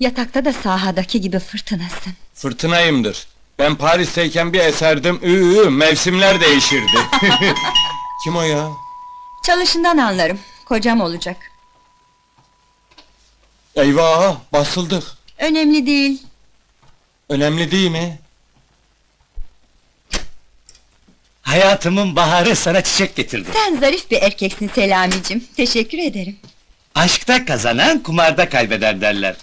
Yatakta da sahadaki gibi fırtınasın. Fırtınayımdır. Ben Paris'teyken bir eserdim, ıı, mevsimler değişirdi. Kim o ya? Çalışından anlarım. Kocam olacak. Eyvah, basıldık. Önemli değil. Önemli değil mi? Hayatımın baharı sana çiçek getirdi. Sen zarif bir erkeksin Selamicim. Teşekkür ederim. Aşkta kazanan kumarda kaybeder derler.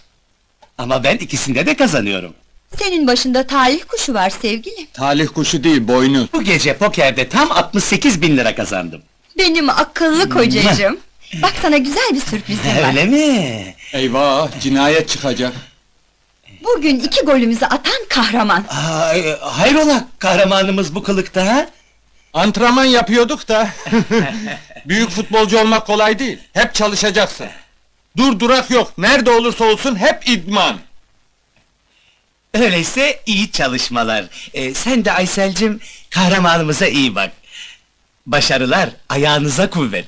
Ama ben ikisinde de kazanıyorum. Senin başında talih kuşu var sevgilim. Talih kuşu değil, boynuz. Bu gece pokerde tam 68 bin lira kazandım. Benim akıllı kocacığım. Bak sana güzel bir sürprizim var. Öyle mi? Eyvah, cinayet çıkacak. Bugün iki golümüzü atan kahraman. Aa, e, hayrola kahramanımız bu kılıkta ha? Antrenman yapıyorduk da. Büyük futbolcu olmak kolay değil. Hep çalışacaksın. Dur durak yok. Nerede olursa olsun hep idman. Öyleyse iyi çalışmalar. Ee, sen de Aysel'cim kahramanımıza iyi bak. Başarılar, ayağınıza kuvvet.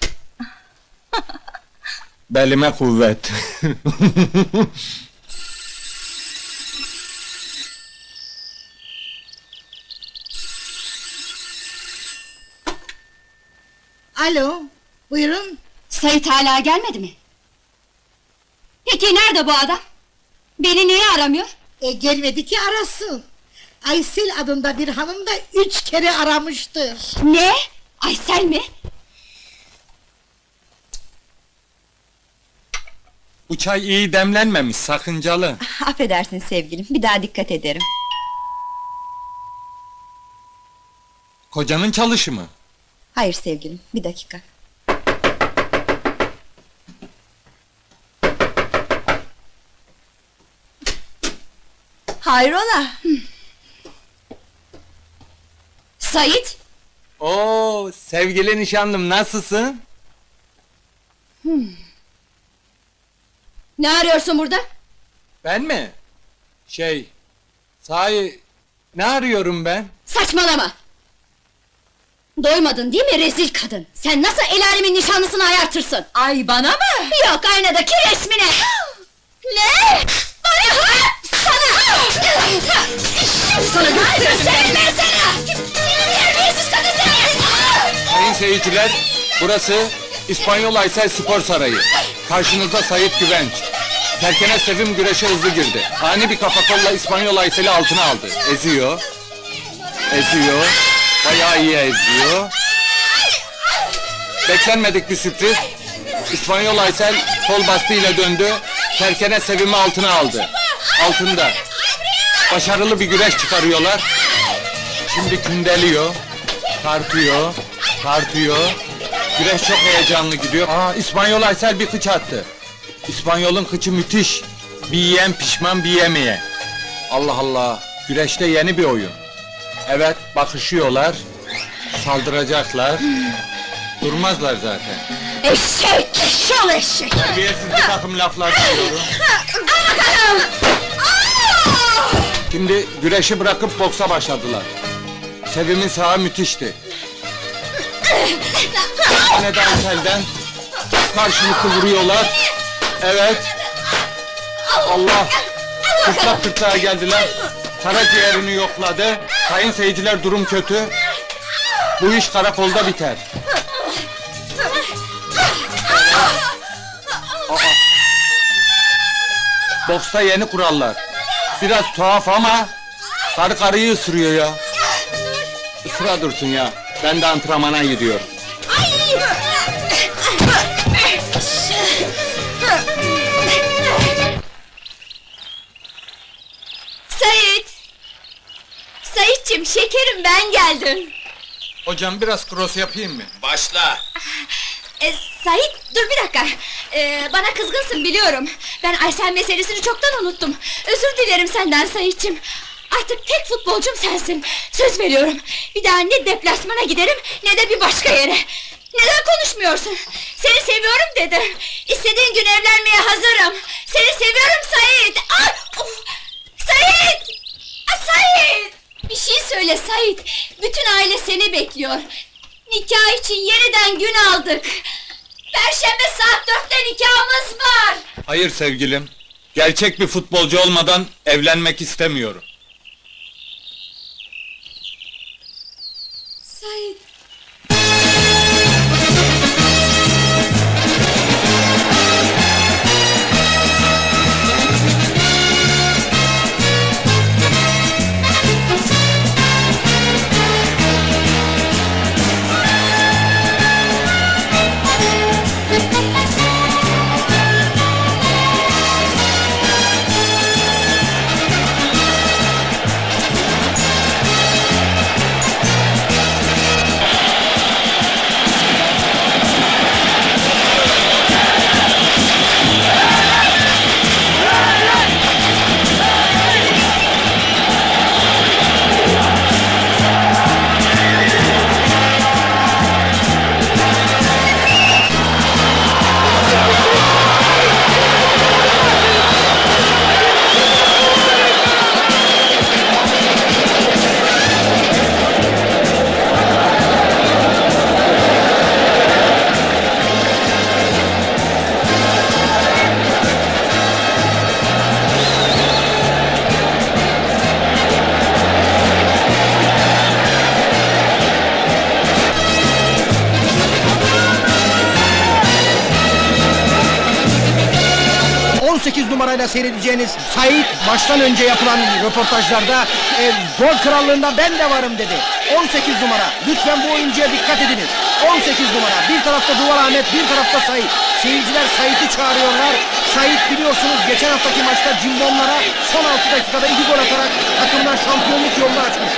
Belime kuvvet. Alo, buyurun. Sait hala gelmedi mi? Peki nerede bu adam? Beni niye aramıyor? E, gelmedi ki arasın. Aysel adında bir hanım da üç kere aramıştır. Ne? Aysel mi? Bu çay iyi demlenmemiş, sakıncalı. Affedersin sevgilim. Bir daha dikkat ederim. Kocanın çalışı mı? Hayır sevgilim. Bir dakika. Hayrola? Sait? Oo, sevgili nişanlım nasılsın? Ne arıyorsun burada? Ben mi? Şey, sahi ne arıyorum ben? Saçmalama! Doymadın değil mi rezil kadın? Sen nasıl el alemin nişanlısını ayartırsın? Ay bana mı? Yok aynadaki resmine! ne? Bana! Sana! Sana gösteririm ben sana! Terbiyesiz kadın seni! Sayın seyirciler, burası İspanyol Aysel Spor Sarayı. Karşınızda Sayit Güvenç. Terkene Sevim güreşe hızlı girdi. Ani bir kafa kolla İspanyol Aysel'i altına aldı. Eziyor. Eziyor. Bayağı iyi eziyor. Beklenmedik bir sürpriz. İspanyol Aysel kol bastığıyla döndü. Terkene Sevim'i altına aldı. Altında. Başarılı bir güreş çıkarıyorlar. Şimdi kündeliyor. Tartıyor. Tartıyor. Güreş çok heyecanlı gidiyor. Aa İspanyol Aysel bir kıç attı. İspanyol'un kıçı müthiş. Bir yiyen pişman bir yemeye. Allah Allah. Güreşte yeni bir oyun. Evet bakışıyorlar. Saldıracaklar. Durmazlar zaten. Eşek! Şal eşek! Terbiyesiz bir takım laflar duyuyorum. Şimdi güreşi bırakıp boksa başladılar. Sevim'in sağı müthişti. Yine de Aysel'den karşılıklı vuruyorlar. Evet. Allah! Kırtlak kırtlağa geldiler. Karaciğerini yokladı. Sayın seyirciler durum kötü. Bu iş karakolda biter. Boksta yeni kurallar. Biraz tuhaf ama karı karıyı ısırıyor ya. Isıra dursun ya. Ben de antrenmana gidiyorum. Sait! Saitçim şekerim ben geldim. Hocam biraz cross yapayım mı? Başla. E, Sait dur bir dakika. E, bana kızgınsın biliyorum. Ben Aysel meselesini çoktan unuttum. Özür dilerim senden Saitçim. Artık tek futbolcum sensin. Söz veriyorum. Bir daha ne deplasmana giderim ne de bir başka yere. Neden konuşmuyorsun? Seni seviyorum dedim. İstediğin gün evlenmeye hazırım. Seni seviyorum Sait. Ah, of! Sait! Sait! Bir şey söyle Sait. Bütün aile seni bekliyor. Nikah için yeniden gün aldık. Perşembe saat dörtte nikahımız var. Hayır sevgilim. Gerçek bir futbolcu olmadan evlenmek istemiyorum. Sait. Seyredeceğiniz Sait maçtan önce yapılan röportajlarda e, gol krallığında ben de varım dedi. 18 numara. Lütfen bu oyuncuya dikkat ediniz. 18 numara. Bir tarafta Duvar Ahmet, bir tarafta Sait. Seyirciler Sait'i çağırıyorlar. Sait biliyorsunuz geçen haftaki maçta Cimbomlara son 6 dakikada 2 gol atarak takımdan şampiyonluk yolunu açmış.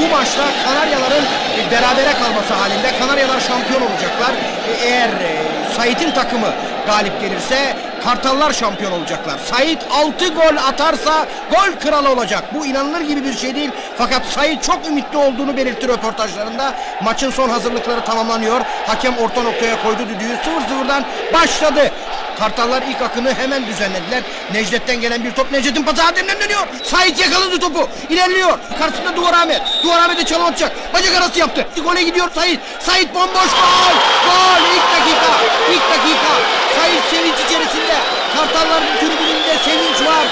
Bu maçta Kanaryaların e, berabere kalması halinde Kanaryalar şampiyon olacaklar. E, Eğer e, Sait'in takımı galip gelirse Kartallar şampiyon olacaklar. Sait 6 gol atarsa gol kralı olacak. Bu inanılır gibi bir şey değil. Fakat Sait çok ümitli olduğunu belirtti röportajlarında. Maçın son hazırlıkları tamamlanıyor. Hakem orta noktaya koydu düdüğü. 0-0'dan başladı. Kartallar ilk akını hemen düzenlediler. Necdet'ten gelen bir top Necdet'in pası Adem'den dönüyor. Sait yakaladı topu. İlerliyor. Karşısında Duvar Ahmet. Duvar Ahmet'e çalım atacak. Bacak arası yaptı. Gole gidiyor Sait. Sait bomboş gol. Gol ilk dakika. İlk dakika. Sait sevinç içerisinde. Kartalların tribününde sevinç var.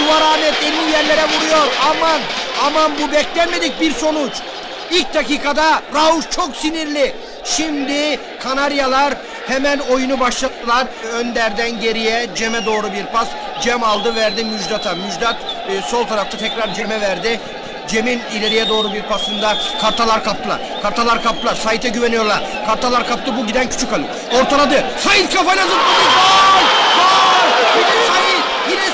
Duvar Ahmet elini yerlere vuruyor. Aman aman bu beklenmedik bir sonuç. İlk dakikada Rauf çok sinirli. Şimdi Kanaryalar hemen oyunu başlattılar. Önder'den geriye Cem'e doğru bir pas. Cem aldı verdi Müjdat'a. Müjdat e, sol tarafta tekrar Cem'e verdi. Cem'in ileriye doğru bir pasında Kartalar kaptılar. Kartalar kaptılar. Sait'e güveniyorlar. Kartalar kaptı bu giden küçük Ali. Ortaladı. Sait kafayla zıpladı.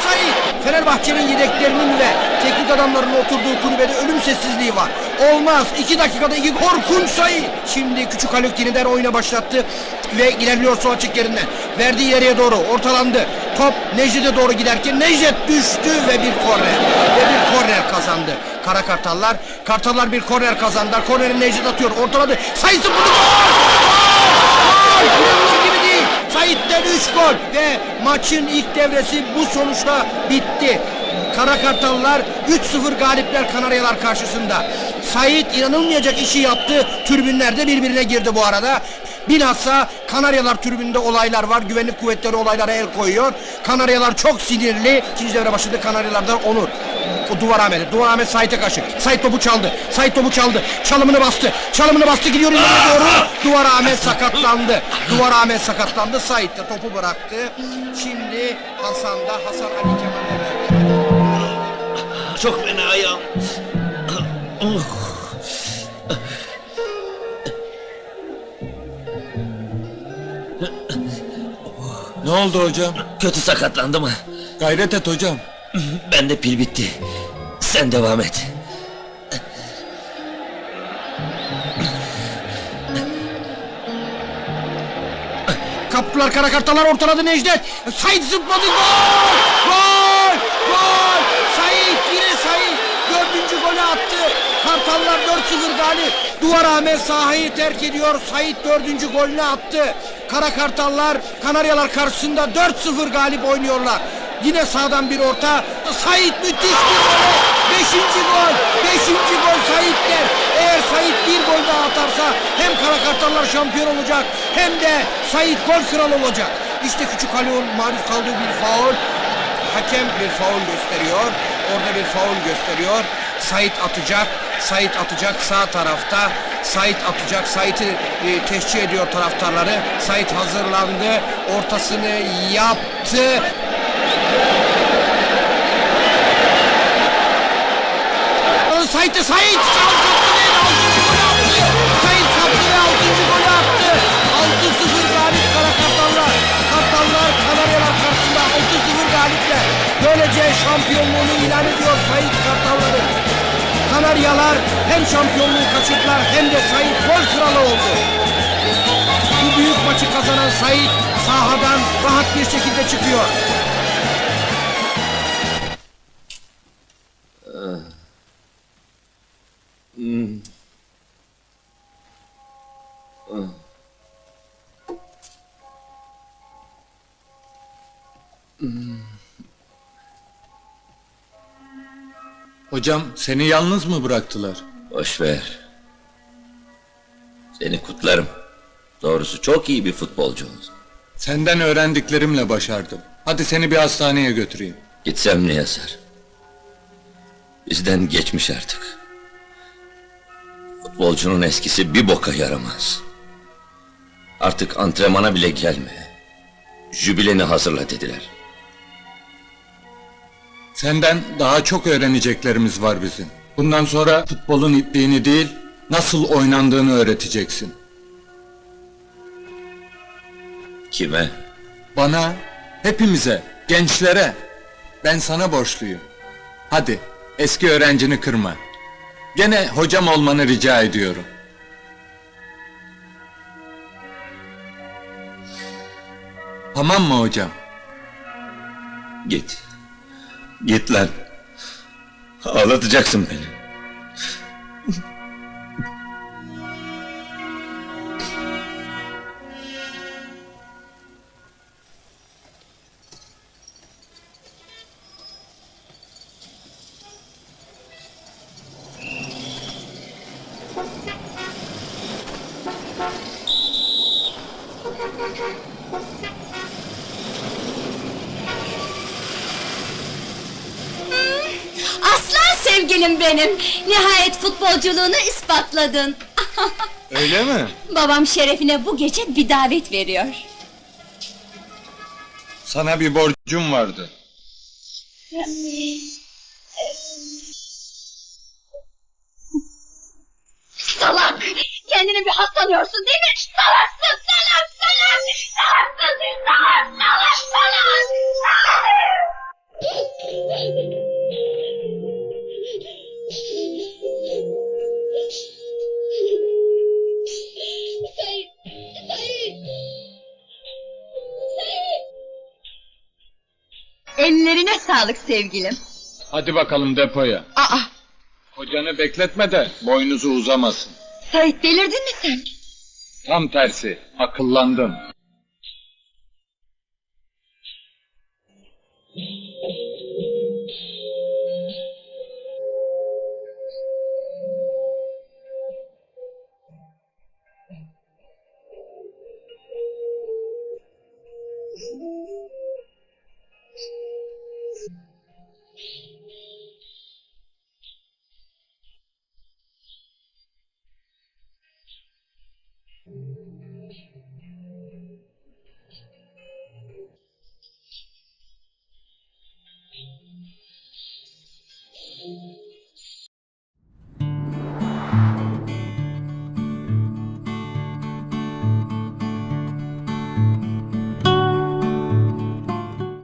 Sait! Fenerbahçe'nin yedeklerinin ve teknik adamlarının oturduğu kulübede ölüm sessizliği var. Olmaz. iki dakikada iki korkunç sayı. Şimdi küçük Haluk yeniden oyuna başlattı ve ilerliyor sol açık yerinden. Verdi ileriye doğru. Ortalandı. Top Necdet'e doğru giderken Necdet düştü ve bir korner. Ve bir korner kazandı. Kara Kartallar. Kartallar bir korner kazandılar. Korneri Necdet atıyor. Ortaladı. Sayısı bunu! Gol! Gol! İnanılır gibi değil. 3 gol ve maçın ilk devresi bu sonuçla bitti. Kara Kartallar 3-0 galipler Kanaryalar karşısında. Sait inanılmayacak işi yaptı. Tribünlerde birbirine girdi bu arada. Bilhassa Kanaryalar tribünde olaylar var. Güvenlik kuvvetleri olaylara el koyuyor. Kanaryalar çok sinirli. İkinci devre başladı Kanaryalardan Onur. O Duvar Ahmet'e. Duvar Ahmet Sait'e karşı. Sait topu çaldı. Sait topu çaldı. Çalımını bastı. Çalımını bastı gidiyor ileriye doğru. Duvar Ahmet sakatlandı. Duvar Ahmet sakatlandı. Sait de topu bıraktı. Şimdi Hasan da Hasan Ali Kemal'e verdi. Çok fena ayağım. Ne oldu hocam? Kötü sakatlandı mı? Gayret et hocam. Bende pil bitti. Sen devam et. Kaptılar kara kartalar ortaladı Necdet. Sait zıpladı gol! Gol! Gol! Sait yine Sait dördüncü golü attı. Kartallar 4-0 galip. Duvar Ahmet sahayı terk ediyor. Sait dördüncü golünü attı. Kara Kartallar Kanaryalar karşısında 4-0 galip oynuyorlar. Yine sağdan bir orta. Sait müthiş bir gol. Beşinci gol. Beşinci gol Sait'ten. Eğer Sait bir gol daha atarsa hem Kara Kartallar şampiyon olacak hem de Sait gol kralı olacak. İşte küçük Halil'in maruz kaldığı bir faul. Hakem bir faul gösteriyor. Orada bir faul gösteriyor. Sait atacak. Sait atacak sağ tarafta. Sait atacak. Sait'i e, teşcih ediyor taraftarları. Sait hazırlandı. Ortasını yaptı. Sait'e Sait! Sait kaptı ve altıncı golü attı. 6-0 galip Kara Kartallar. Kartallar Kanaryalar karşısında 6-0 galiple. Böylece şampiyonluğunu ilan ediyor Sait Kartalları. Kanaryalar hem şampiyonluğu kaçırdılar hem de Sait gol kralı oldu. Bu büyük maçı kazanan Sait sahadan rahat bir şekilde çıkıyor. Hocam seni yalnız mı bıraktılar? Boş ver. Seni kutlarım. Doğrusu çok iyi bir futbolcu oldun. Senden öğrendiklerimle başardım. Hadi seni bir hastaneye götüreyim. Gitsem ne yazar? Bizden geçmiş artık. Futbolcunun eskisi bir boka yaramaz. Artık antrenmana bile gelme. Jübileni hazırla dediler. Senden daha çok öğreneceklerimiz var bizim. Bundan sonra futbolun ipliğini değil, nasıl oynandığını öğreteceksin. Kime? Bana, hepimize, gençlere. Ben sana borçluyum. Hadi, eski öğrencini kırma. Gene hocam olmanı rica ediyorum. Tamam mı hocam? Git. Git lan. Ağlatacaksın beni. Sevgilim benim. Nihayet futbolculuğunu ispatladın. Öyle mi? Babam şerefine bu gece bir davet veriyor. Sana bir borcum vardı. Salak! Kendini bir hastanıyorsun değil mi? Salaksın salak salak! Salaksın salak sağlık sevgilim. Hadi bakalım depoya. Aa, Hocanı bekletme de boynuzu uzamasın. Sait delirdin mi sen? Tam tersi, akıllandım.